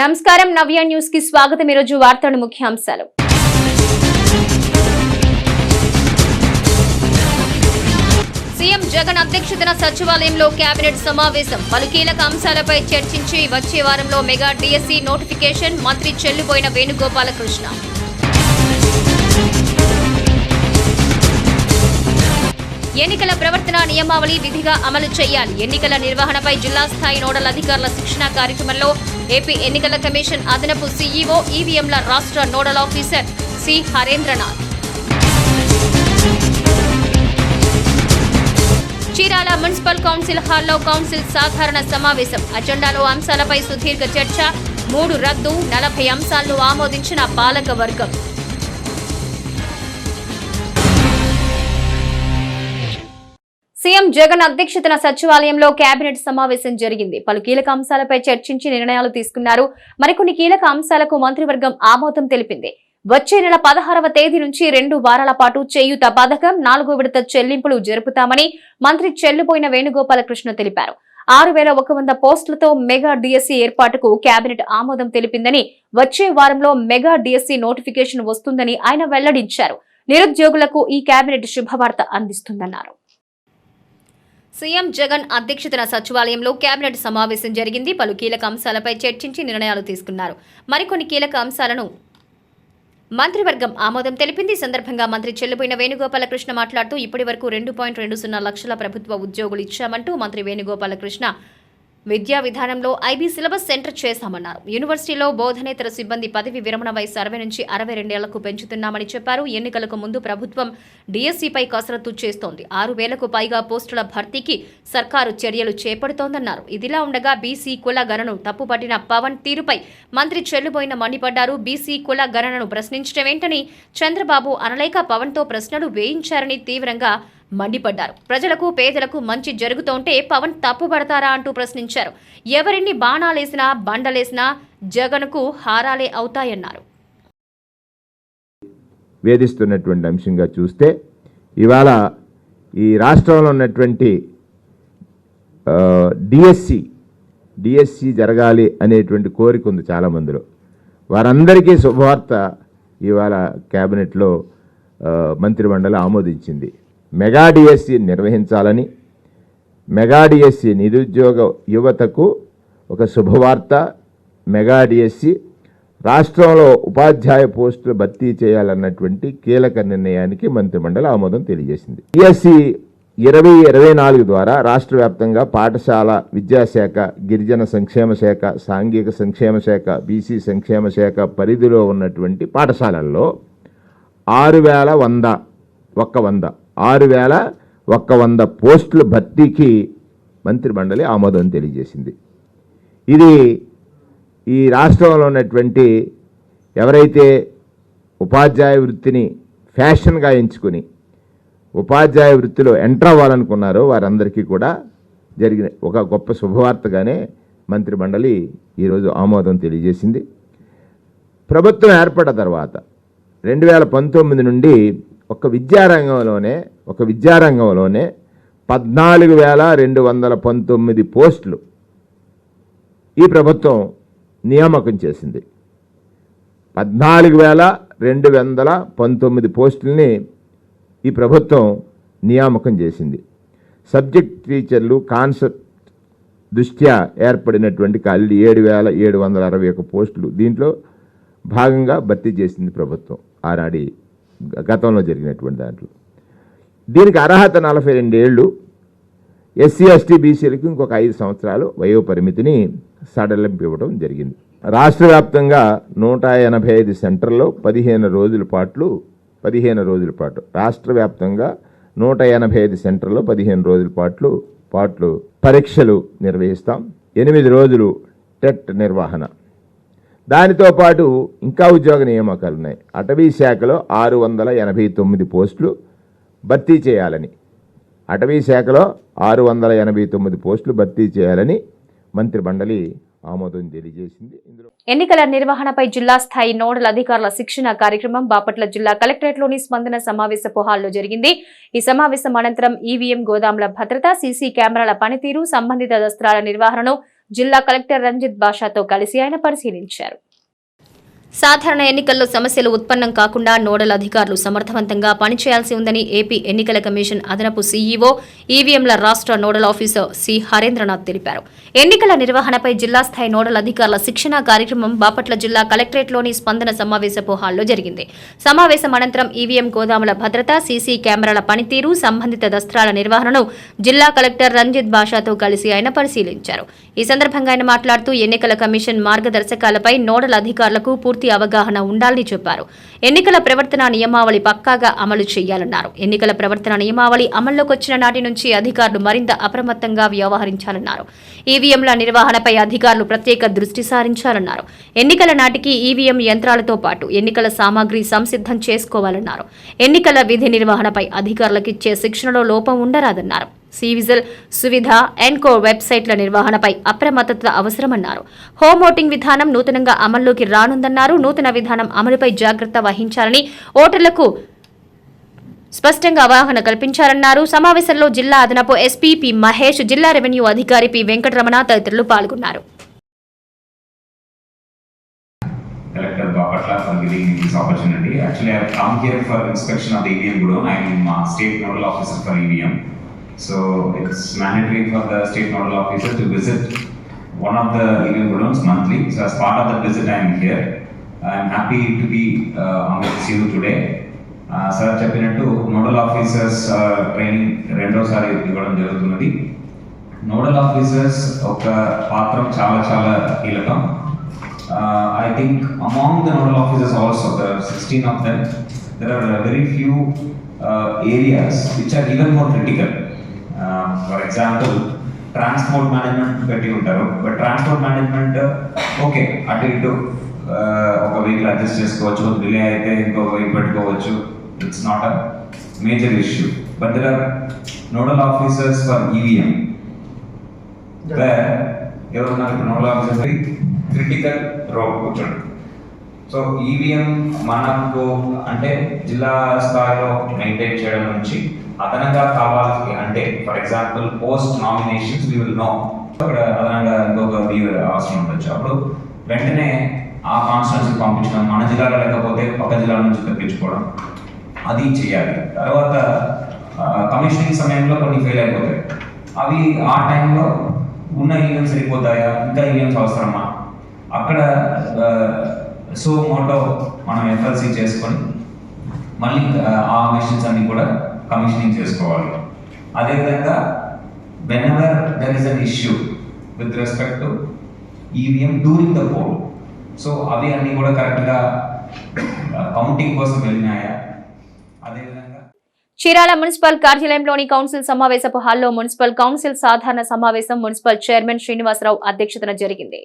నమస్కారం. నవ్య న్యూస్కి స్వాగతం. ఈరోజు వార్తలు ముఖ్యాంశాలు. సీఎం జగన్ అధ్యక్షతన సచివాలయంలో కేబినెట్ సమావేశం. పలు కీలక అంశాలపై చర్చించి వచ్చే వారంలో మెగా డిఎస్సి నోటిఫికేషన్ మంత్రి చెల్లిపోయిన వేణుగోపాలకృష్ణ. ఎన్నికల ప్రవర్తన నియమావళి విధిగా అమలు చేయాలి. ఎన్నికల నిర్వహణపై జిల్లా స్థాయి నోడల్ అధికారుల శిక్షణ కార్యక్రమంలో ఏపీ ఎన్నికల కమిషన్ అదనపు సీఈఓ ఈవీఎంల రాష్ట్ర nodal officer C. Harendranath. Chirala municipal council హాల్లో కౌన్సిల్ సాధారణ సమావేశం. అజెండాలో అంశాలపై సుదీర్ఘ చర్చ మూడు రద్దు నలభై అంశాలను ఆమోదించిన పాలక వర్గం సీఎం జగన్ అధ్యక్షతన సచివాలయంలో కేబినెట్ సమావేశం జరిగింది. పలు కీలక అంశాలపై చర్చించి నిర్ణయాలు తీసుకున్నారు. మరికొన్ని కీలక అంశాలకు మంత్రివర్గం ఆమోదం తెలిపింది. వచ్చే నెల పదహారవ తేదీ నుంచి రెండు వారాల పాటు చేయూత పథకం నాలుగో విడత చెల్లింపులు జరుపుతామని మంత్రి చెల్లిపోయిన వేణుగోపాలకృష్ణ తెలిపారు. ఆరు వేల ఒక వంద పోస్టులతో మెగా డిఎస్సీ ఏర్పాటుకు కేబినెట్ ఆమోదం తెలిపిందని వచ్చే వారంలో మెగా డిఎస్సీ నోటిఫికేషన్ వస్తుందని ఆయన వెల్లడించారు. నిరుద్యోగులకు ఈ కేబినెట్ శుభవార్త అందిస్తుందన్నారు. సీఎం జగన్ అధ్యక్షతన సచివాలయంలో కేబినెట్ సమావేశం జరిగింది. పలు కీలక అంశాలపై చర్చించి నిర్ణయాలు తీసుకున్నారు. మరికొన్ని కీలక అంశాలను మంత్రివర్గం ఆమోదం తెలిపింది. సందర్భంగా మంత్రి చెల్లిపోయిన వేణుగోపాలకృష్ణ మాట్లాడుతూ ఇప్పటి వరకు రెండు పాయింట్ రెండు సున్నా లక్షల ప్రభుత్వ ఉద్యోగులు ఇచ్చామంటూ మంత్రి వేణుగోపాలకృష్ణ విద్యా విధానంలో ఐబీ సిలబస్ సెంటర్ చేశామన్నారు. యూనివర్సిటీలో బోధనేతర సిబ్బంది పదవి విరమణ వయసు అరవై నుంచి అరవై రెండేళ్ళకు పెంచుతున్నామని చెప్పారు. ఎన్నికలకు ముందు ప్రభుత్వం డీఎస్సీపై కసరత్తు చేస్తోంది. ఆరు వేలకు పైగా పోస్టుల భర్తీకి సర్కారు చర్యలు చేపడుతోందన్నారు. ఇదిలా ఉండగా బీసీ కుల గణను తప్పుపట్టిన పవన్ తీరుపై మంత్రి చెల్లుబోయిన మండిపడ్డారు. బీసీ కుల గణనను ప్రశ్నించడమేంటని చంద్రబాబు అనలేక పవన్తో ప్రశ్నలు వేయించారని తీవ్రంగా మండిపడ్డారు. ప్రజలకు పేదలకు మంచి జరుగుతుంటే పవన్ తప్పుపడతారా అంటూ ప్రశ్నించారు. ఎవరిన్ని బాణాలేసినా బండలేసినా జగన్కు హారాలే అవుతాయన్నారు. వేధిస్తున్నటువంటి అంశంగా చూస్తే ఇవాళ ఈ రాష్ట్రంలో ఉన్నటువంటి డిఎస్సి డిఎస్సి జరగాలి అనేటువంటి కోరిక ఉంది చాలామందిలో. వారందరికీ శుభవార్త ఇవాళ క్యాబినెట్లో మంత్రిమండలి ఆమోదించింది. మెగా డిఎస్సి నిర్వహించాలని మెగా డిఎస్సి నిరుద్యోగ యువతకు ఒక శుభవార్త మెగా డిఎస్సి రాష్ట్రంలో ఉపాధ్యాయ పోస్టులు భర్తీ చేయాలన్నటువంటి కీలక నిర్ణయానికి మంత్రిమండలి ఆమోదం తెలియజేసింది. డిఎస్సి ఇరవై ఇరవై నాలుగు ద్వారా రాష్ట్ర వ్యాప్తంగా పాఠశాల విద్యాశాఖ గిరిజన సంక్షేమ శాఖ సాంఘిక సంక్షేమ శాఖ బీసీ సంక్షేమ శాఖ పరిధిలో ఉన్నటువంటి పాఠశాలల్లో ఆరు వేల వంద ఒక్క వంద ఆరు వేల ఒక్క వంద పోస్టుల భర్తీకి మంత్రిమండలి ఆమోదం తెలియజేసింది. ఇది ఈ రాష్ట్రంలో ఉన్నటువంటి ఎవరైతే ఉపాధ్యాయ వృత్తిని ఫ్యాషన్గా ఎంచుకుని ఉపాధ్యాయ వృత్తిలో ఎంటర్ అవ్వాలనుకున్నారో వారందరికీ కూడా జరిగిన ఒక గొప్ప శుభవార్తగానే మంత్రిమండలి ఈరోజు ఆమోదం తెలియజేసింది. ప్రభుత్వం ఏర్పడ్డ తర్వాత రెండు వేల పంతొమ్మిది నుండి ఒక విద్యారంగంలోనే ఒక విద్యారంగంలోనే పద్నాలుగు వేల రెండు వందల పంతొమ్మిది పోస్టులు ఈ ప్రభుత్వం నియామకం చేసింది. పద్నాలుగు వేల రెండు వందల పంతొమ్మిది పోస్టుల్ని ఈ ప్రభుత్వం నియామకం చేసింది. సబ్జెక్ట్ టీచర్లు కాన్సెప్ట్ దృష్ట్యా ఏర్పడినటువంటి ఖాళీలు ఏడు వేల ఏడు వందల అరవై ఒక పోస్టులు దీంట్లో భాగంగా భర్తీ చేసింది ప్రభుత్వం. ఆనాడి గతంలో జరిగినటువంటి దాంట్లో. దీనికి అర్హత నలభై రెండేళ్ళు ఎస్సీ ఎస్టీ బీసీలకు ఇంకొక ఐదు సంవత్సరాలు వయో పరిమితిని సడలింపు ఇవ్వడం జరిగింది. రాష్ట్ర వ్యాప్తంగా నూట ఎనభై ఐదు సెంటర్లో పదిహేను రోజుల పాటు పదిహేను రోజుల పాటు రాష్ట్ర వ్యాప్తంగా నూట ఎనభై ఐదు సెంటర్లో పదిహేను రోజుల పాటు పాటు పరీక్షలు నిర్వహిస్తాం. ఎనిమిది రోజులు టెట్ నిర్వహణ. దానితో పాటు ఇంకా ఉద్యోగ నియామకాలు ఉన్నాయి. అటవీ శాఖలో ఆరు వందల ఎనభై తొమ్మిది పోస్టులు భర్తీ చేయాలని. అటవీ శాఖలో ఆరు వందల ఎనభై తొమ్మిది పోస్టులు భర్తీ చేయాలని మంత్రి మండలి ఆమోదం తెలియజేసింది. ఎన్నికల నిర్వహణపై జిల్లా స్థాయి నోడల్ అధికారుల శిక్షణ కార్యక్రమం బాపట్ల జిల్లా కలెక్టరేట్లోని స్పందన సమావేశపు హాల్లో జరిగింది. ఈ సమావేశం అనంతరం ఈవీఎం గోదాముల భద్రత సీసీ కెమెరాల పనితీరు సంబంధిత దస్త్రాల నిర్వహణను జిల్లా కలెక్టర్ రంజిత్ బాషాతో కలిసి ఆయన పరిశీలించారు. సాధారణ ఎన్నికల్లో సమస్యలు ఉత్పన్నం కాకుండా నోడల్ అధికారులు సమర్థవంతంగా పనిచేయాల్సి ఉందని ఏపీ ఎన్నికల కమిషన్ అదనపు సీఈఓ ఈవీఎంల రాష్ట్ర నోడల్ ఆఫీసర్ సి హరేంద్రనాథ్ తెలిపారు. ఎన్నికల నిర్వహణపై జిల్లా స్థాయి నోడల్ అధికారుల శిక్షణా కార్యక్రమం బాపట్ల జిల్లా కలెక్టరేట్లోని స్పందన సమావేశపు హాల్లో జరిగింది. సమావేశం అనంతరం ఈవీఎం గోదాముల భద్రత సీసీ కెమెరాల పనితీరు సంబంధిత దస్త్రాల నిర్వహణను జిల్లా కలెక్టర్ రంజిత్ బాషాతో కలిసి ఆయన పరిశీలించారు. ఈ సందర్భంగా ఆయన మాట్లాడుతూ ఎన్నికల కమిషన్ మార్గదర్శకాలపై నోడల్ అధికారులకు పూర్తి అవగాహన ఉండాలని చెప్పారు. ఎన్నికల ప్రవర్తన నియమావళి పక్కాగా అమలు చేయాలన్నారు. ఎన్నికల ప్రవర్తన నియమావళి అమల్లోకి వచ్చిన నాటి నుంచి అధికారులు మరింత అప్రమత్తంగా వ్యవహరించాలన్నారు. ఈవీఎంల నిర్వహణపై అధికారులు ప్రత్యేక దృష్టి సారించాలన్నారు. ఎన్నికల నాటికి ఈవీఎం యంత్రాలతో పాటు ఎన్నికల సామాగ్రి సంసిద్ధం చేసుకోవాలన్నారు. ఎన్నికల విధి నిర్వహణపై అధికారులకిచ్చే శిక్షణలో లోపం ఉండరాదన్నారు. సివిజిల్ సువిధ ఎన్కో వెబ్సైట్ల నిర్వహణపై అప్రమత్తత అవసరమన్నారు. హోమ్ ఓటింగ్ విధానం నూతనంగా అమల్లోకి రానుందన్నారు. నూతన విధానం అమలుపై జాగ్రత్త వహించాలని ఓటర్లకు స్పష్టంగా అవగాహన కల్పించారన్నారు. సమావేశంలో జిల్లా అదనపు ఎస్పీ పి మహేష్ జిల్లా రెవెన్యూ అధికారి పి వెంకటరమణ తదితరులు పాల్గొన్నారు. Collector Bapatla for giving this opportunity actually I I here for inspection of inspection EVM godown I Gudon. State nodal officer for EVM So it's mandatory for the State Nodal Officer to visit one of the EVM Gudons monthly. So as part of that visit, I am here. I am happy to be uh, on with you today. Uh, sir చెప్పినట్టు nodal officers training రెండోసారి ఇవ్వడం జరుగుతున్నది nodal officers ఒక పాత్ర చాలా చాలా కీలకం uh, I think among the nodal officers also, there are 16 of them, there are uh, very few uh, areas which for example transport management కట్టి పెట్టి ఉంటారు. బట్ ట్రాన్స్పోర్ట్ మేనేజ్మెంట్ ఓకే అటు ఇటు ఒక వెహికల్ అడ్జస్ట్ చేసుకోవచ్చు డిలే అయితే ఇంకో week పెట్టుకోవచ్చు. It's not a major issue but there are nodal officers for EVM where ఎవరున్నారు నోడల్ ఆఫీసర్ క్రిటికల్ రోల్ కూర్చోండి. సో ఈవీఎం మనకు అంటే జిల్లా స్థాయిలో మెయింటైన్ చేయడం నుంచి అదనంగా కావాలి అంటే for example post nominations we will know అక్కడ అదనంగా ఇంకొక వ్యూ అవసరం ఉండొచ్చు. అప్పుడు వెంటనే ఆ కాన్స్టిట్యూన్సీ పంపించడం మన జిల్లాలో లేకపోతే పక్క జిల్లా నుంచి తెప్పించుకోవడం అది చేయాలి. తర్వాత కమిషనింగ్ సమయంలో కొన్ని ఫెయిల్ అయిపోతాయి. అవి ఆ టైంలో ఉన్న ఈవెంట్స్ సరిపోతాయా? ఇంకా ఈవెంట్స్ అవసరమా? అక్కడ సో మోటో మనం ఎఫ్ఎల్సీ చేసుకొని మళ్ళీ ఆ, ఆ మిషన్స్ అన్ని కూడా కమిషనింగ్ చేసుకోవాలి. అదేవిధంగా whenever there is an issue with respect to EVM during the poll so అవి అన్నీ కూడా కరెక్ట్గా కౌంటింగ్ కోసం వెళ్ళినాయా? అదేవిధంగా చీరాల మున్సిపల్ కార్యాలయంలోని కౌన్సిల్ సమావేశపు హాల్లో మున్సిపల్ కౌన్సిల్ సాధారణ సమావేశం మున్సిపల్ చైర్మన్ శ్రీనివాసరావు అధ్యక్షతన జరిగింది.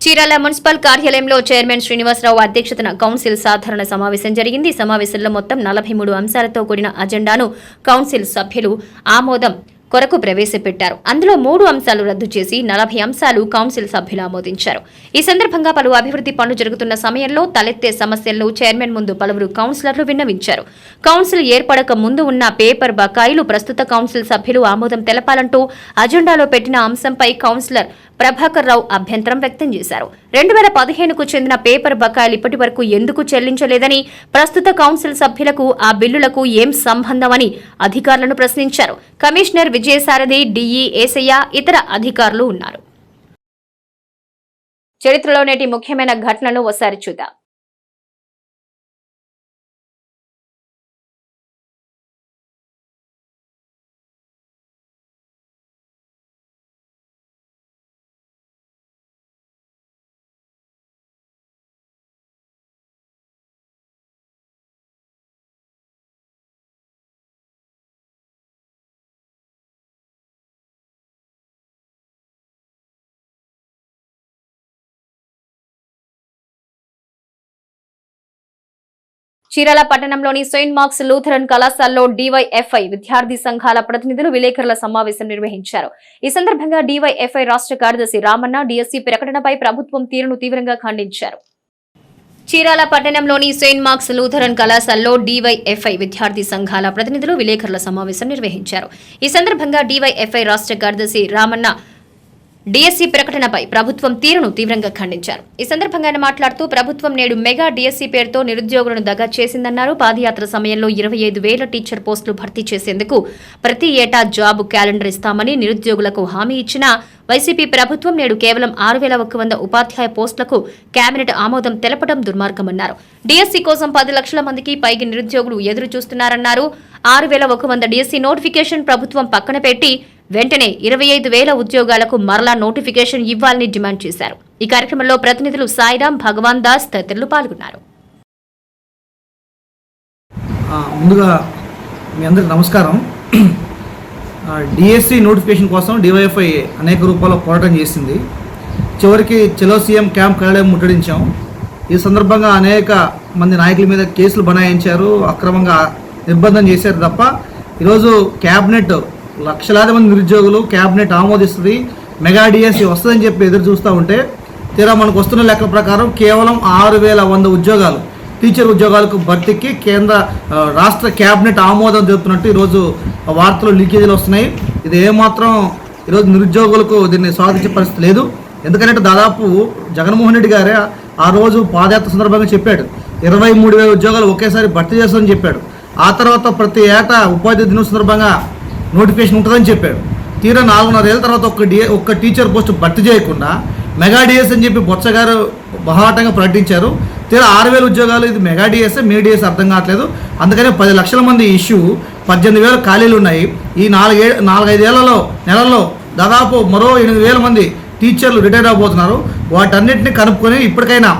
చీరాల మున్సిపల్ కార్యాలయంలో చైర్మన్ శ్రీనివాసరావు అధ్యక్షతన కౌన్సిల్ సాధారణ సమావేశం జరిగింది. సమావేశంలో మొత్తం నలభై మూడు అంశాలతో కూడిన అజెండాను కౌన్సిల్ సభ్యులు ఆమోదం కొరకు ప్రవేశపెట్టారు. అందులో మూడు అంశాలు రద్దు చేసి నలభై అంశాలు కౌన్సిల్ సభ్యులు ఆమోదించారు. ఈ సందర్భంగా పలు అభివృద్ధి పనులు జరుగుతున్న సమయంలో తలెత్తే సమస్యలను చైర్మన్ ముందు పలువురు కౌన్సిలర్లు విన్నవించారు. కౌన్సిల్ ఏర్పడక ముందు ఉన్న పేపర్ బకాయిలు ప్రస్తుత కౌన్సిల్ సభ్యులు ఆమోదం తెలపాలంటూ అజెండాలో పెట్టిన అంశంపై కౌన్సిలర్ ప్రభాకర్ రావు అభ్యంతరం వ్యక్తం చేశారు. రెండు వేల పదిహేనుకు చెందిన పేపర్ బకాయిలు ఇప్పటి వరకు ఎందుకు చెల్లించలేదని ప్రస్తుత కౌన్సిల్ సభ్యులకు ఆ బిల్లులకు ఏం సంబంధమని అధికారులను ప్రశ్నించారు. కమిషనర్ విజయసారథి డిఈ ఏసయ్య ఇతర అధికారులు ఉన్నారు. చరిత్రలో నేటి ముఖ్యమైన ఘటనలు ఒకసారి చూద్దాం. చీరాల పట్టణంలోని సెయింట్ మార్క్స్ లూథరన్ కళాశాలలో డివైఎఫ్ఐ విద్యార్థి సంఘాల ప్రతినిధులు విలేకరుల సమావేశం నిర్వహించారు. ఈ సందర్భంగా డివైఎఫ్ఐ రాష్ట్ర కార్యదర్శి రామన్న డిఎస్సీ ప్రకటనపై ప్రభుత్వం తీరును తీవ్రంగా ఖండించారు. చీరాల పట్టణంలోని సెయింట్ మార్క్స్ లూథరన్ కళాశాలలో డివైఎఫ్ఐ విద్యార్థి సంఘాల ప్రతినిధులు విలేకరుల సమావేశం నిర్వహించారు. ఈ సందర్భంగా డివైఎఫ్ఐ రాష్ట్ర కార్యదర్శి రామన్న డిఎస్సీ ప్రకటనపై ప్రభుత్వం తీరును తీవ్రంగా ఖండించారు. ఈ సందర్భంగా ఆయన మాట్లాడుతూ ప్రభుత్వం నేడు మెగా డిఎస్సీ పేరుతో నిరుద్యోగులను దగా చేసిందన్నారు. పాదయాత్ర సమయంలో ఇరవై ఐదు వేల టీచర్ పోస్టులు భర్తీ చేసేందుకు ప్రతి ఏటా జాబ్ క్యాలెండర్ ఇస్తామని నిరుద్యోగులకు హామీ ఇచ్చిన వైసీపీ ప్రభుత్వం నేడు కేవలం ఆరు వేల ఒక వంద ఉపాధ్యాయ పోస్టులకు కేబినెట్ ఆమోదం తెలపడం దుర్మార్గమన్నారు. డిఎస్సీ కోసం పది లక్షల మందికి పైకి నిరుద్యోగులు ఎదురు చూస్తున్నారన్నారు ఆరు వేల ఒక వంద డిఎస్సీ నోటిఫికేషన్ ప్రభుత్వం పక్కన పెట్టి వెంటనే ఇరవై ఐదు వేల ఉద్యోగాలకు మరలా నోటిఫికేషన్ ఇవ్వాలని డిమాండ్ చేశారు. ఈ కార్యక్రమంలో ప్రతినిధులు సాయిరాం భగవాన్ దాస్ తదితరులు పాల్గొన్నారు. ముందుగా మీ అందరికి నమస్కారం. డిఎస్సి నోటిఫికేషన్ కోసం డివైఎఫ్ఐ అనేక రూపాల్లో పోరాటం చేసింది. చివరికి చెలో సీఎం క్యాంప్ కార్యాలయం ముట్టడించాం. ఈ సందర్భంగా అనేక మంది నాయకుల మీద కేసులు బనాయించారు అక్రమంగా నిర్బంధం చేశారు తప్ప ఈరోజు క్యాబినెట్ లక్షలాది మంది నిరుద్యోగులు క్యాబినెట్ ఆమోదిస్తుంది. మెగా డిఎస్సి వస్తుందని చెప్పి ఎదురు చూస్తూ ఉంటే తీరా మనకు వస్తున్న లెక్కల ప్రకారం కేవలం ఆరు వేల వంద ఉద్యోగాలు. టీచర్ ఉద్యోగాలకు భర్తీకి కేంద్ర రాష్ట్ర కేబినెట్ ఆమోదం తెలుపుతున్నట్టు ఈరోజు వార్తలు లీకేజీలు వస్తున్నాయి. ఇది ఏమాత్రం ఈరోజు నిరుద్యోగులకు దీన్ని స్వాగతించే పరిస్థితి లేదు. ఎందుకంటే దాదాపు జగన్మోహన్ రెడ్డి గారే ఆ రోజు పాదయాత్ర సందర్భంగా చెప్పాడు. ఇరవై మూడు వేల ఉద్యోగాలు ఒకేసారి భర్తీ చేస్తామని చెప్పాడు. ఆ తర్వాత ప్రతి ఏటా ఉపాధి దినం సందర్భంగా నోటిఫికేషన్ ఉంటుందని చెప్పాడు తీరా నాలుగున్నర ఏళ్ళ తర్వాత ఒక్క డిఏ ఒక్క టీచర్ పోస్ట్ భర్తీ చేయకుండా మెగా డిఎస్ అని చెప్పి బొత్స గారు బహాటంగా ప్రకటించారు. తీరా ఆరు వేల ఉద్యోగాలు ఇది మెగా డిఎస్ మీ డిఎస్ అర్థం కావట్లేదు. అందుకనే పది లక్షల మంది ఇష్యూ పద్దెనిమిది వేల ఖాళీలు ఉన్నాయి. ఈ నాలుగే నాలుగైదేళ్ళలో నెలల్లో దాదాపు మరో ఎనిమిది వేల మంది టీచర్లు రిటైర్ అవబోతున్నారు. వాటన్నిటిని కనుక్కొని ఇప్పటికైనా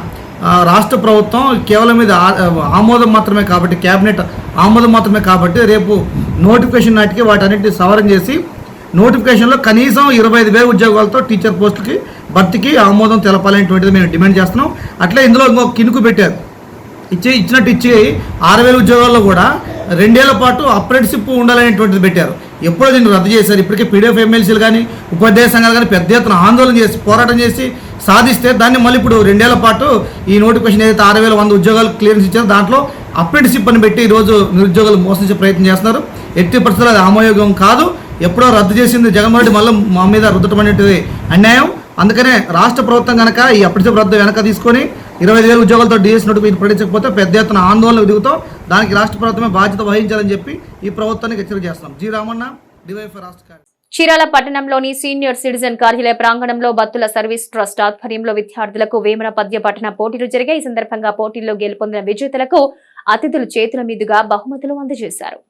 రాష్ట్ర ప్రభుత్వం కేవలం ఇది ఆ- ఆమోదం మాత్రమే కాబట్టి క్యాబినెట్ ఆమోదం మాత్రమే కాబట్టి రేపు నోటిఫికేషన్ నాటికి వాటన్నిటిని సవరణ చేసి నోటిఫికేషన్లో కనీసం ఇరవై ఐదు వేల ఉద్యోగాలతో టీచర్ పోస్టుకి భర్తీకి ఆమోదం తెలపాలనేటువంటిది మేము డిమాండ్ చేస్తున్నాం. అట్లే ఇందులో ఇంకో కినుకు పెట్టారు. ఇచ్చి ఇచ్చినట్టు ఇచ్చి ఆరు వేల ఉద్యోగాల్లో కూడా రెండేళ్ళ పాటు అప్రెంటిషిప్ ఉండాలనేటువంటిది పెట్టారు. ఎప్పుడో దీన్ని రద్దు చేశారు. ఇప్పటికే పీడిఎఫ్ ఎమ్మెల్సీలు కానీ ఉపాధ్యాయ సంఘాలు కానీ పెద్ద ఎత్తున ఆందోళన చేసి పోరాటం చేసి సాధిస్తే దాన్ని మళ్ళీ ఇప్పుడు రెండేళ్ళ పాటు ఈ నోటిఫికేషన్ ఏదైతే ఆరు వేల వంద ఉద్యోగాలు క్లియరెన్స్ ఇచ్చారో దాంట్లో అప్రెంటిషిప్ అని పెట్టి ఈరోజు నిరుద్యోగులు మోసించే ప్రయత్నం చేస్తున్నారు. ఎట్టి పరిస్థితుల్లో అది ఆమోయోగం కాదు. ఎప్పుడో రద్దు చేసింది జగన్మోహన్ రెడ్డి మళ్ళీ మా మీద రుద్దటం అనేటిది అన్యాయం. అందుకనే రాష్ట్ర ప్రభుత్వం కనుక ఈ అప్రెంటిషిప్ రద్దు వెనక తీసుకొని ఇరవై ఐదు వేల ఉద్యోగాలతో డిఎస్ మీరు ప్రకటించకపోతే పెద్ద ఎత్తున ఆందోళన దిగుతాం. దానికి రాష్ట్ర ప్రభుత్వమే బాధ్యత వహించాలని చెప్పి ఈ ప్రభుత్వానికి హెచ్చరిక చేస్తున్నాం జి రామన్న డివైఎఫ్ రాష్ట్ర చీరాల పట్టణంలోని సీనియర్ సిటిజన్ కార్యాలయ ప్రాంగణంలో బత్తుల సర్వీస్ ట్రస్ట్ ఆధ్వర్యంలో విద్యార్థులకు వేమన పద్య పఠన పోటీలు జరిగాయి. ఈ సందర్భంగా పోటీల్లో గెలుపొందిన విజేతలకు అతిథులు చేతుల మీదుగా బహుమతులు అందజేశారు.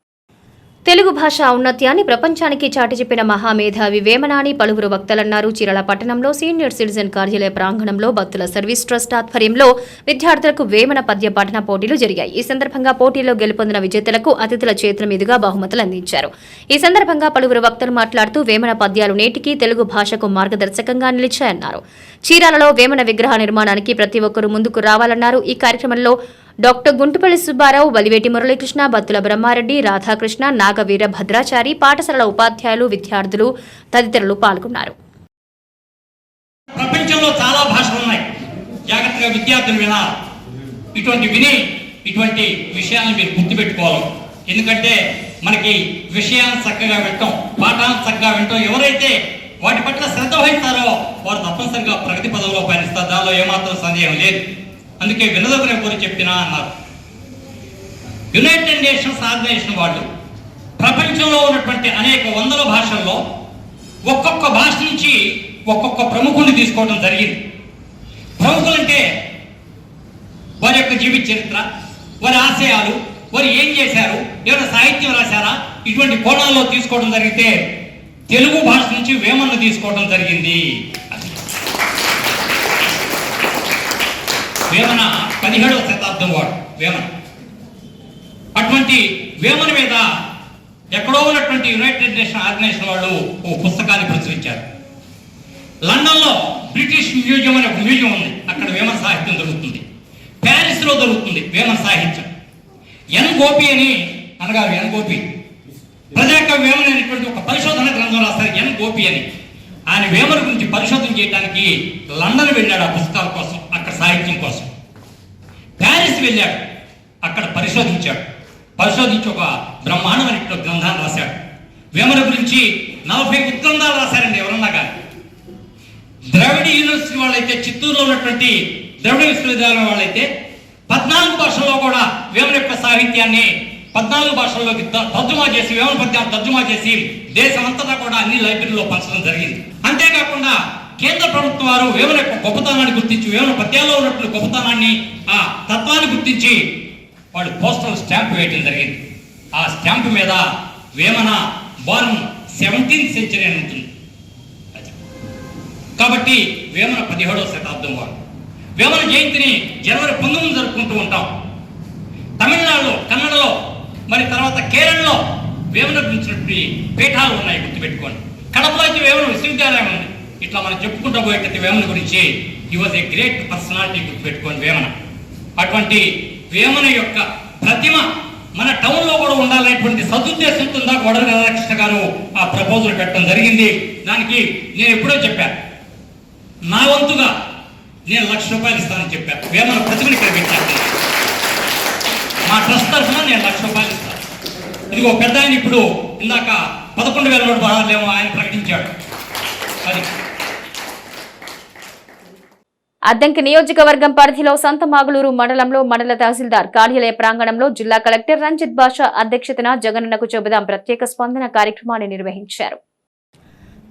తెలుగు భాష ఔన్నత్యాన్ని ప్రపంచానికి చాటి చెప్పిన మహామేధావి వేమనాని పలువురు వక్తలన్నారు. చీరల పట్టణంలో సీనియర్ సిటిజన్ కార్యాలయ ప్రాంగణంలో భక్తుల సర్వీస్ ట్రస్ట్ ఆధ్వర్యంలో విద్యార్థులకు వేమన పద్య పఠన పోటీలు జరిగాయి. ఈ సందర్భంగా పోటీలో గెలుపొందిన విజేతలకు అతిథుల చేతుల మీదుగా బహుమతులు అందించారు. ఈ సందర్భంగా పలువురు వక్తలు మాట్లాడుతూ వేమన పద్యాలు నేటికి తెలుగు భాషకు మార్గదర్శకంగా నిలిచాయన్నారు. చీరాలలో వేమన విగ్రహ నిర్మాణానికి ప్రతి ఒక్కరూ ముందుకు రావాలన్నారు. ఈ కార్యక్రమంలో డాక్టర్ గుంటుపల్లి సుబ్బారావు బలివేటి మురళీకృష్ణ బత్తుల బ్రహ్మారెడ్డి రాధాకృష్ణ నాగవీర భద్రాచారి పాఠశాల ఉపాధ్యాయులు విద్యార్థులు తదితరులు పాల్గొన్నారు. ప్రపంచంలో చాలా భాషలు ఉన్నాయి. జాగ్రత్తగా విద్యార్థులు వినాలి. ఇటువంటి విని ఇటువంటి విషయాలను మీరు గుర్తుపెట్టుకోవాలి. ఎందుకంటే మనకి విషయాన్ని చక్కగా వింటాం పాఠాలను చక్కగా వింటాం. ఎవరైతే వాటి పట్ల శ్రద్ధ వహిస్తారో వారు తప్పనిసరిగా ప్రగతి పదంలో పయనిస్తారు దానిలో ఏమాత్రం సందేహం లేదు. అందుకే వినదగిన కోరి చెప్పినా అన్నారు. యునైటెడ్ నేషన్స్ ఆర్గనైజేషన్ వాళ్ళు ప్రపంచంలో ఉన్నటువంటి అనేక వందల భాషల్లో ఒక్కొక్క భాష నుంచి ఒక్కొక్క ప్రముఖుని తీసుకోవడం జరిగింది. ప్రముఖులంటే వారి యొక్క జీవిత చరిత్ర వారి ఆశయాలు వారు ఏం చేశారు ఏమైనా సాహిత్యం రాశారా ఇటువంటి కోణాల్లో తీసుకోవడం జరిగితే తెలుగు భాష నుంచి వేమన్ను తీసుకోవడం జరిగింది. వేమన పదిహేడవ శతాబ్దం వాడు వేమన. అటువంటి వేమన మీద ఎక్కడో ఉన్నటువంటి యునైటెడ్ నేషన్ ఆర్గనైజేషన్ వాళ్ళు ఓ పుస్తకాన్ని ప్రచురించారు. లండన్లో బ్రిటిష్ మ్యూజియం అనే ఒక మ్యూజియం ఉంది. అక్కడ వేమన సాహిత్యం దొరుకుతుంది ప్యారిస్లో దొరుకుతుంది వేమన సాహిత్యం. ఎన్ గోపి అని అనగా ఎన్ గోపి. ప్రజాక వేమన అనేటువంటి ఒక పరిశోధన గ్రంథం రాస్తారు ఎన్ గోపి అని. ఆయన వేమన గురించి పరిశోధన చేయడానికి లండన్ వెళ్ళాడు ఆ పుస్తకాల కోసం అక్కడ సాహిత్యం కోసం. ప్యారిస్ వెళ్ళాడు అక్కడ పరిశోధించాడు. పరిశోధించి ఒక బ్రహ్మాండమైన గ్రంథాన్ని రాశాడు. వేమన గురించి నలభై ఉత్కందాలు రాశారండి ఎవరన్నా కానీ ద్రవిడ యూనివర్సిటీ వాళ్ళైతే చిత్తూరులో ఉన్నటువంటి ద్రవిడ విశ్వవిద్యాలయం వాళ్ళైతే పద్నాలుగు భాషల్లో కూడా వేమన యొక్క సాహిత్యాన్ని పద్నాలుగు భాషల్లోకి తర్జుమా చేసి వేమన పద్యాన్ని తర్జుమా చేసి దేశమంతటా కూడా అన్ని లైబ్రరీలో పంచడం జరిగింది. అంతేకాకుండా కేంద్ర ప్రభుత్వం వారు వేమన యొక్క గొప్పతనాన్ని గుర్తించి వేమన పద్యాల్లో ఉన్నటువంటి గొప్పతనాన్ని ఆ తత్వాన్ని గుర్తించి వాడు పోస్టల్ స్టాంప్ వేయడం జరిగింది. ఆ స్టాంప్ మీద వేమన బాన్ సెవెంటీన్త్ సెంచరీ అని ఉంటుంది. కాబట్టి వేమన పదిహేడవ శతాబ్దం వారు. వేమన జయంతిని జనవరి పంతొమ్మిది జరుపుకుంటూ ఉంటాం. తమిళనాడులో కన్నడలో మరి తర్వాత కేరళలో వేమన గురించినటువంటి పీఠాలు ఉన్నాయి గుర్తుపెట్టుకోండి. కడపలో అయితే వేమన విశ్వవిద్యాలయం ఉంది. ఇట్లా మనం చెప్పుకుంటూ పోయేటట్టు వేమన గురించి ఈ వాజ్ ఏ గ్రేట్ పర్సనాలిటీ గుర్తుపెట్టుకోండి వేమన. అటువంటి వేమన యొక్క ప్రతిమ మన టౌన్లో కూడా ఉండాలనేటువంటి సదుద్దేశంతో దాకా వడల రాధాకృష్ణ గారు ఆ ప్రపోజల్ పెట్టడం జరిగింది. దానికి నేను ఎప్పుడో చెప్పాను నా వంతుగా నేను లక్ష రూపాయలు ఇస్తానని చెప్పాను వేమన ప్రతిమని ఇక్కడ పెట్టాను మా ట్రస్ట్ తరఫున నేను లక్ష రూపాయలు ఇస్తాను ఇదిగో పెద్ద ఆయన ఇప్పుడు ఇందాక పదకొండు వేల నూట పదహారులేమో ఆయన ప్రకటించాడు. అది. అద్దంకి నియోజకవర్గం పరిధిలో సంతమాగులూరు మండలంలో మండల తహసీల్దార్ కార్యాలయ ప్రాంగణంలో జిల్లా కలెక్టర్ రంజిత్ బాషా అధ్యక్షతన జగనన్నకు చెబుదాం ప్రత్యేక స్పందన కార్యక్రమాన్ని నిర్వహించారు.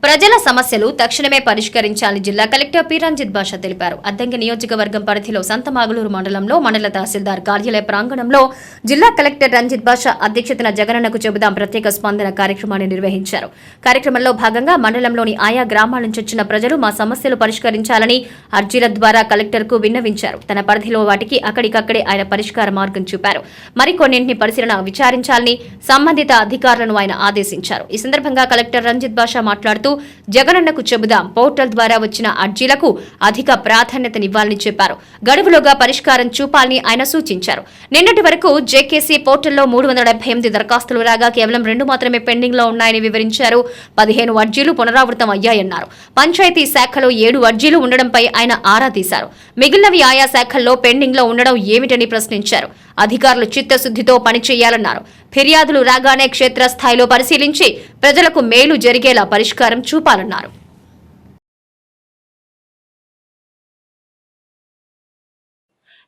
ప్రజల సమస్యలు తక్షణమే పరిష్కరించాలని జిల్లా కలెక్టర్ పి. రంజిత్ బాషా తెలిపారు. అద్దంకి నియోజకవర్గం పరిధిలో సంతమాగులూరు మండలంలో మండల తహసీల్దార్ కార్యాలయ ప్రాంగణంలో జిల్లా కలెక్టర్ రంజిత్ బాష అధ్యక్షతన జగనన్నకు చెబుదాం ప్రత్యేక స్పందన కార్యక్రమాన్ని నిర్వహించారు. కార్యక్రమంలో భాగంగా మండలంలోని ఆయా గ్రామాల నుంచి వచ్చిన ప్రజలు మా సమస్యలు పరిష్కరించాలని అర్జీల ద్వారా కలెక్టర్కు విన్నవించారు. తన పరిధిలో వాటికి అక్కడికక్కడే ఆయన పరిష్కార మార్గం చూపారు. మరికొన్నింటిని పరిశీలన విచారించాలని సంబంధిత అధికారులను ఆయన ఆదేశించారు. ఈ సందర్భంగా కలెక్టర్ రంజిత్ బాష మాట్లాడుతూ జగనన్నకు చెబుదాం పోర్టల్ ద్వారా వచ్చిన అర్జీలకు అధిక ప్రాధాన్యతనివ్వాలని చెప్పారు. గడువులోగా పరిష్కారం చూపాలని ఆయన సూచించారు. నిన్నటి వరకు జేకేసీ పోర్టల్లో మూడు వందల డెబ్బై ఎనిమిది దరఖాస్తులు రాగా కేవలం రెండు మాత్రమే పెండింగ్లో ఉన్నాయని వివరించారు. పదిహేను అర్జీలు పునరావృతం అయ్యాయన్నారు. పంచాయతీ శాఖలో ఏడు అర్జీలు ఉండడంపై ఆయన ఆరా తీశారు. మిగిలినవి ఆయా శాఖల్లో పెండింగ్లో ఉండడం ఏమిటని ప్రశ్నించారు. అధికారులు చిత్తశుద్దితో పనిచేయాలన్నారు. ఫిర్యాదులు రాగానే క్షేత్రస్థాయిలో పరిశీలించి ప్రజలకు మేలు జరిగేలా పరిష్కారం చూపాలన్నారు.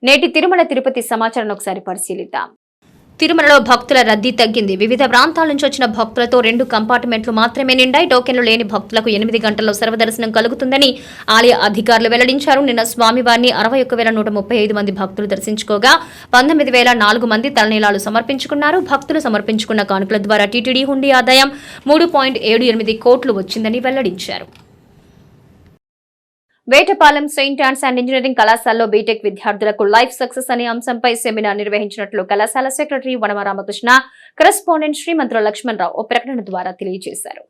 నేటి తిరుమల తిరుపతి సమాచారం ఒకసారి పరిశీలిద్దాం. తిరుమలలో భక్తుల రద్దీ తగ్గింది. వివిధ ప్రాంతాల నుంచి వచ్చిన భక్తులతో రెండు కంపార్ట్మెంట్లు మాత్రమే నిండాయి. టోకెన్లు లేని భక్తులకు ఎనిమిది గంటల్లో సర్వదర్శనం కలుగుతుందని ఆలయ అధికారులు వెల్లడించారు. నిన్న స్వామివారిని అరవై ఒక్క వేల నూట ముప్పై ఐదు మంది భక్తులు దర్శించుకోగా పంతొమ్మిది వేల నాలుగు మంది తలనీలాలు సమర్పించుకున్నారు. భక్తులు సమర్పించుకున్న కానుకల ద్వారా టీటీడీ హుండీ ఆదాయం మూడు పాయింట్ ఏడు ఎనిమిది కోట్లు వచ్చిందని వెల్లడించారు. Vetapalem Saint Ann's and engineering కళాశాలలో బీటెక్ విద్యార్థులకు లైఫ్ సక్సెస్ అనే అంశంపై సెమినార్ నిర్వహించినట్లు కళాశాల సెక్రటరీ వనమ రామకృష్ణ కరెస్పాండెంట్ శ్రీమంతుల లక్ష్మణరావు ఓ ప్రకటన ద్వారా తెలియజేశారు.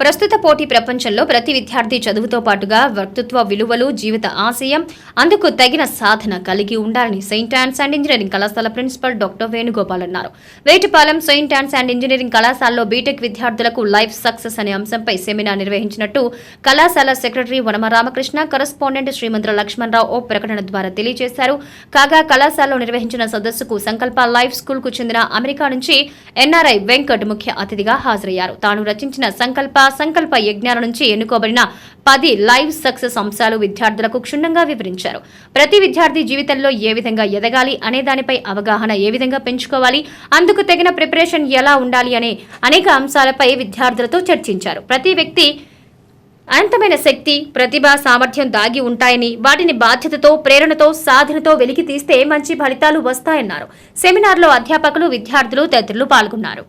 ప్రస్తుత పోటీ ప్రపంచంలో ప్రతి విద్యార్థి చదువుతో పాటుగా వ్యక్తిత్వ విలువలు జీవిత ఆశయం అందుకు తగిన సాధన కలిగి ఉండాలని సెయింట్ ఆన్స్ అండ్ ఇంజనీరింగ్ కళాశాల ప్రిన్సిపల్ డాక్టర్ వేణుగోపాల్ అన్నారు. Vetapalem Saint Ann's and engineering కళాశాలలో బీటెక్ విద్యార్థులకు లైఫ్ సక్సెస్ అనే అంశంపై సెమినార్ నిర్వహించినట్టు కళాశాల సెక్రటరీ వనమ రామకృష్ణ కరస్పాండెంట్ శ్రీమంత్ర లక్ష్మణరావు ఓ ప్రకటన ద్వారా తెలియజేశారు. కాగా కళాశాలలో నిర్వహించిన సదస్సుకు సంకల్ప లైఫ్ స్కూల్కు చెందిన అమెరికా నుంచి ఎన్ఆర్ఐ వెంకట్ ముఖ్య అతిథిగా హాజరయ్యారు. తాను రచించిన సంకల్ప సంకల్ప యజ్ఞాల నుంచి ఎన్నుకోబడిన పది లైవ్ సక్సెస్ అంశాలు విద్యార్థులకు క్షుణ్ణంగా వివరించారు. ప్రతి విద్యార్థి జీవితంలో ఏ విధంగా ఎదగాలి అనే దానిపై అవగాహన ఏ విధంగా పెంచుకోవాలి అందుకు తగిన ప్రిపరేషన్ ఎలా ఉండాలి అనే అనేక అంశాలపై విద్యార్థులతో చర్చించారు. ప్రతి వ్యక్తి అనంతమైన శక్తి ప్రతిభ సామర్థ్యం దాగి ఉంటాయని వాటిని బాధ్యతతో ప్రేరణతో సాధనతో వెలికి తీస్తే మంచి ఫలితాలు వస్తాయన్నారు. సెమినార్లో అధ్యాపకులు విద్యార్థులు తదితరులు పాల్గొన్నారు.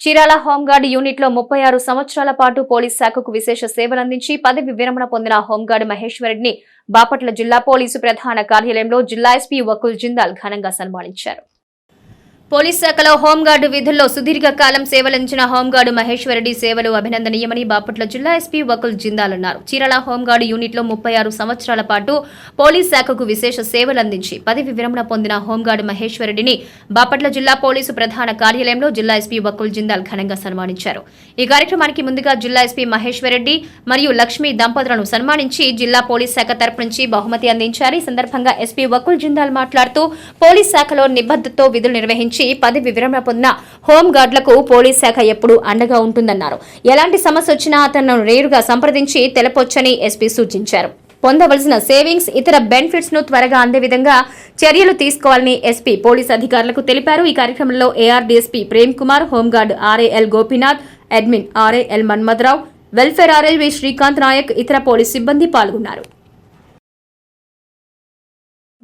చీరాల హోంగార్డ్ యూనిట్లో ముప్పై ఆరు సంవత్సరాల పాటు పోలీస్ శాఖకు విశేష సేవలందించి పదవి విరమణ పొందిన హోంగార్డ్ మహేశ్వరెడ్డిని బాపట్ల జిల్లా పోలీసు ప్రధాన కార్యాలయంలో జిల్లా ఎస్పీ వకుల్ జిందాల్ ఘనంగా సన్మానించారు. పోలీస్ శాఖలో హోంగార్డు విధుల్లో సుదీర్ఘ కాలం సేవలందించిన హోంగార్డు మహేశ్వరరెడ్డి సేవలు అభినందనీయమని బాపట్ల జిల్లా ఎస్పీ వకుల్ జిందాల్ అన్నారు. చీరాల హోంగార్డు యూనిట్లో ముప్పై ఆరు సంవత్సరాల పాటు పోలీస్ శాఖకు విశేష సేవలందించి పదవి విరమణ పొందిన హోంగార్డు మహేశ్వరరెడ్డిని బాపట్ల జిల్లా పోలీసు ప్రధాన కార్యాలయంలో జిల్లా ఎస్పీ వకుల్ జిందాల్ ఘనంగా సన్మానించారు. ఈ కార్యక్రమానికి ముందుగా జిల్లా ఎస్పీ మహేశ్వరరెడ్డి మరియు లక్ష్మీ దంపతులను సన్మానించి జిల్లా పోలీస్ శాఖ తరపు నుంచి బహుమతి అందించారు. ఈ సందర్భంగా ఎస్పీ వకుల్ జిందాల్ మాట్లాడుతూ పోలీస్ శాఖలో నిబద్ధతతో విధులు నిర్వహించి నుంచి పదవి విరమణ పొందిన హోంగార్డులకు పోలీస్ శాఖ ఎప్పుడూ అండగా ఉంటుందన్నారు. ఎలాంటి సమస్య వచ్చినా అతను నేరుగా సంప్రదించి తెలపొచ్చని ఎస్పీ సూచించారు. పొందవలసిన సేవింగ్స్ ఇతర బెనిఫిట్స్ను త్వరగా అందే విధంగా చర్యలు తీసుకోవాలని ఎస్పీ పోలీస్ అధికారులకు తెలిపారు. ఈ కార్యక్రమంలో ARDSP Prem Kumar home guard RAL Gopinath admin RAL Manmatharao welfare RLV Srikanth Naik ఇతర పోలీస్ సిబ్బంది పాల్గొన్నారు.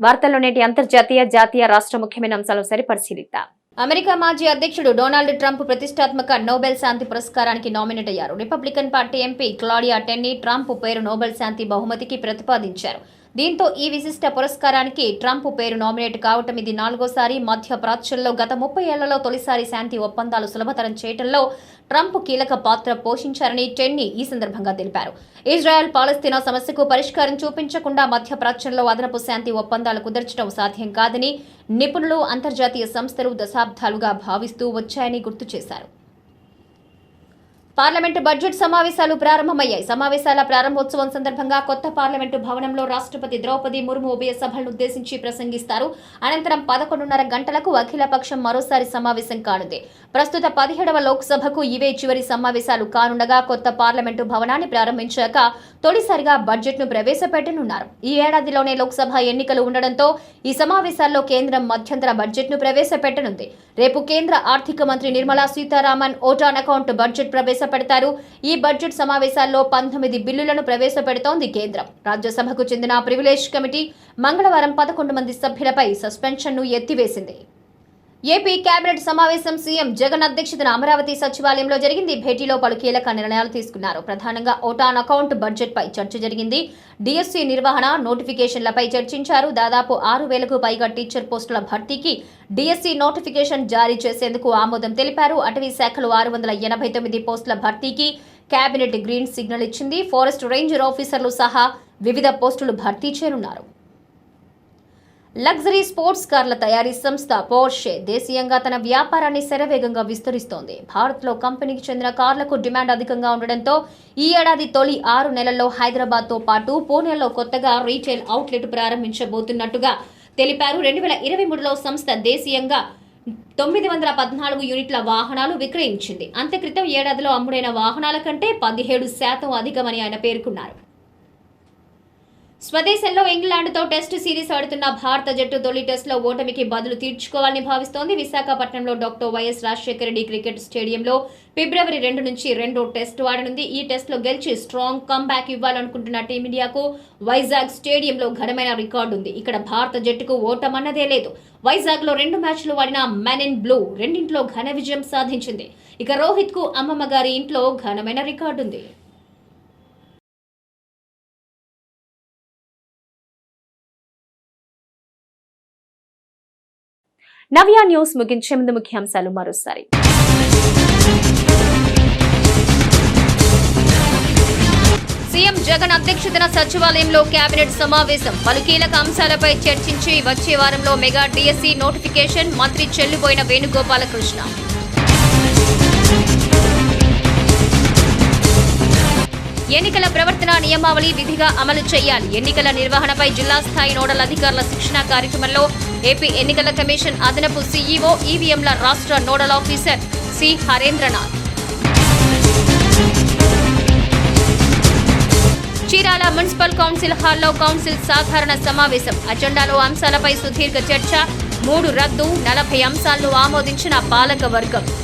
వార్తల్లో నేటి అంతర్జాతీయ జాతీయ రాష్ట్ర ముఖ్యమైన అంశాలు సరి పరిశీలిద్దాం. అమెరికా మాజీ అధ్యక్షుడు డొనాల్డ్ ట్రంప్ ప్రతిష్టాత్మక నోబెల్ శాంతి పురస్కారానికి నామినేట్ అయ్యారు. Republican party MP Claudia Tenney Trump పేరు నోబెల్ శాంతి బహుమతికి ప్రతిపాదించారు. దీంతో ఈ విశిష్ట పురస్కారానికి ట్రంప్ పేరు నామినేట్ కావటం ఇది నాలుగోసారి. మధ్య ప్రాచ్యంలో గత ముప్పై ఏళ్ళలో తొలిసారి శాంతి ఒప్పందాలు సులభతరం చేయటంలో ట్రంప్ కీలక పాత్ర పోషించారని టెన్నీ ఈ సందర్భంగా తెలిపారు. ఇజ్రాయెల్ పాలస్తీనా సమస్యకు పరిష్కారం చూపించకుండా మధ్య ప్రాచ్యంలో అదనపు శాంతి ఒప్పందాలు కుదర్చడం సాధ్యం కాదని నిపుణులు అంతర్జాతీయ సంస్థలు దశాబ్దాలుగా భావిస్తూ వచ్చాయని గుర్తు చేశారు. పార్లమెంటు బడ్జెట్ సమావేశాలు ప్రారంభమయ్యాయి. సమావేశాల ప్రారంభోత్సవం సందర్భంగా కొత్త పార్లమెంటు భవనంలో రాష్ట్రపతి ద్రౌపది ముర్ము ఉభయ సభలను ఉద్దేశించి ప్రసంగిస్తారు. అనంతరం పదకొండున్నర గంటలకు అఖిలపక్షం మరోసారి సమావేశం కానుంది. ప్రస్తుత పదిహేడవ లోక్సభకు ఇవే చివరి సమావేశాలు కానుండగా కొత్త పార్లమెంటు భవనాన్ని ప్రారంభించాక తొలిసారిగా బడ్జెట్ను ప్రవేశపెట్టనున్నారు. ఈ ఏడాదిలోనే లోక్సభ ఎన్నికలు ఉండడంతో ఈ సమావేశాల్లో కేంద్రం మధ్యంతర బడ్జెట్ను ప్రవేశపెట్టనుంది. రేపు కేంద్ర ఆర్థిక మంత్రి Nirmala Sitharaman vote on account budget ప్రవేశపెడతారు. ఈ బడ్జెట్ సమావేశాల్లో పంతొమ్మిది బిల్లులను ప్రవేశపెడుతోంది కేంద్రం. రాజ్యసభకు చెందిన ప్రివిలేజ్ కమిటీ మంగళవారం పదకొండు మంది సభ్యులపై సస్పెన్షన్ను ఎత్తివేసింది. ఏపీ కేబినెట్ సమావేశం సీఎం జగన్ అధ్యక్షతన అమరావతి సచివాలయంలో జరిగింది. భేటీలో పలు కీలక నిర్ణయాలు తీసుకున్నారు. ప్రధానంగా ఓటాన్ అకౌంట్ బడ్జెట్పై చర్చ జరిగింది. డిఎస్సీ నిర్వహణ నోటిఫికేషన్లపై చర్చించారు. దాదాపు ఆరు వేలకు పైగా టీచర్ పోస్టుల భర్తీకి డిఎస్సీ నోటిఫికేషన్ జారీ చేసేందుకు ఆమోదం తెలిపారు. అటవీ శాఖలో ఆరు వందల ఎనభై తొమ్మిది పోస్టుల భర్తీకి కేబినెట్ గ్రీన్ సిగ్నల్ ఇచ్చింది. ఫారెస్ట్ రేంజర్ ఆఫీసర్లు సహా వివిధ పోస్టులు భర్తీ చేరున్నారు. లగ్జరీ స్పోర్ట్స్ కార్ల తయారీ సంస్థ పోర్షే దేశీయంగా తన వ్యాపారాన్ని శరవేగంగా విస్తరిస్తోంది. భారత్లో కంపెనీకి చెందిన కార్లకు డిమాండ్ అధికంగా ఉండడంతో ఈ ఏడాది తొలి ఆరు నెలల్లో హైదరాబాద్తో పాటు పూణేలో కొత్తగా రీటైల్ అవుట్లెట్ ప్రారంభించబోతున్నట్టుగా తెలిపారు. రెండు వేల ఇరవై మూడులో సంస్థ దేశీయంగా తొమ్మిది వందల పద్నాలుగు యూనిట్ల వాహనాలు విక్రయించింది. అంతే క్రితం ఏడాదిలో అమ్ముడైన వాహనాల కంటే పదిహేడు శాతం అధికమని ఆయన పేర్కొన్నారు. స్వదేశంలో ఇంగ్లాండ్తో టెస్ట్ సిరీస్ ఆడుతున్న భారత జట్టు తొలి టెస్టులో ఓటమికి బదులు తీర్చుకోవాలని భావిస్తోంది. విశాఖపట్నంలో doctor YS Rajasekhara Reddy cricket స్టేడియంలో ఫిబ్రవరి రెండు నుంచి రెండో టెస్ట్ ఆడనుంది. ఈ టెస్టులో గెలిచి స్ట్రాంగ్ కంబ్యాక్ ఇవ్వాలనుకుంటున్న టీమిండియాకు వైజాగ్ స్టేడియంలో ఘనమైన రికార్డు ఉంది ఇక్కడ భారత జట్టుకు ఓటమన్నదే లేదు. వైజాగ్లో రెండు మ్యాచ్లు ఆడిన మెన్ ఇన్ బ్లూ రెండింట్లో ఘన విజయం సాధించింది. ఇక రోహిత్కు అమ్మమ్మ గారి ఇంట్లో ఘనమైన రికార్డు ఉంది నవ్య న్యూస్ ముగించే ముందు ముఖ్యాంశాలు మరోసారి. సీఎం జగన్ అధ్యక్షతన సచివాలయంలో కేబినెట్ సమావేశం. పలు కీలక అంశాలపై చర్చించి వచ్చే వారంలో మెగా డిఎస్సీ నోటిఫికేషన్ మంత్రి చెల్లిపోయిన వేణుగోపాలకృష్ణ. ఎన్నికల ప్రవర్తన నియమావళి విధిగా అమలు చేయాలి. ఎన్నికల నిర్వహణపై జిల్లా స్థాయి నోడల్ అధికారుల శిక్షణ కార్యక్రమంలో ఏపీ ఎన్నికల కమిషన్ అదనపు సీఈఓ ఈవీఎంల రాష్ట్ర nodal officer C. Harendranath. Chirala municipal council హాల్లో కౌన్సిల్ సాధారణ సమావేశం. అజెండాలో అంశాలపై సుదీర్ఘ చర్చ మూడు రద్దు నలభై అంశాలను ఆమోదించిన పాలకవర్గం.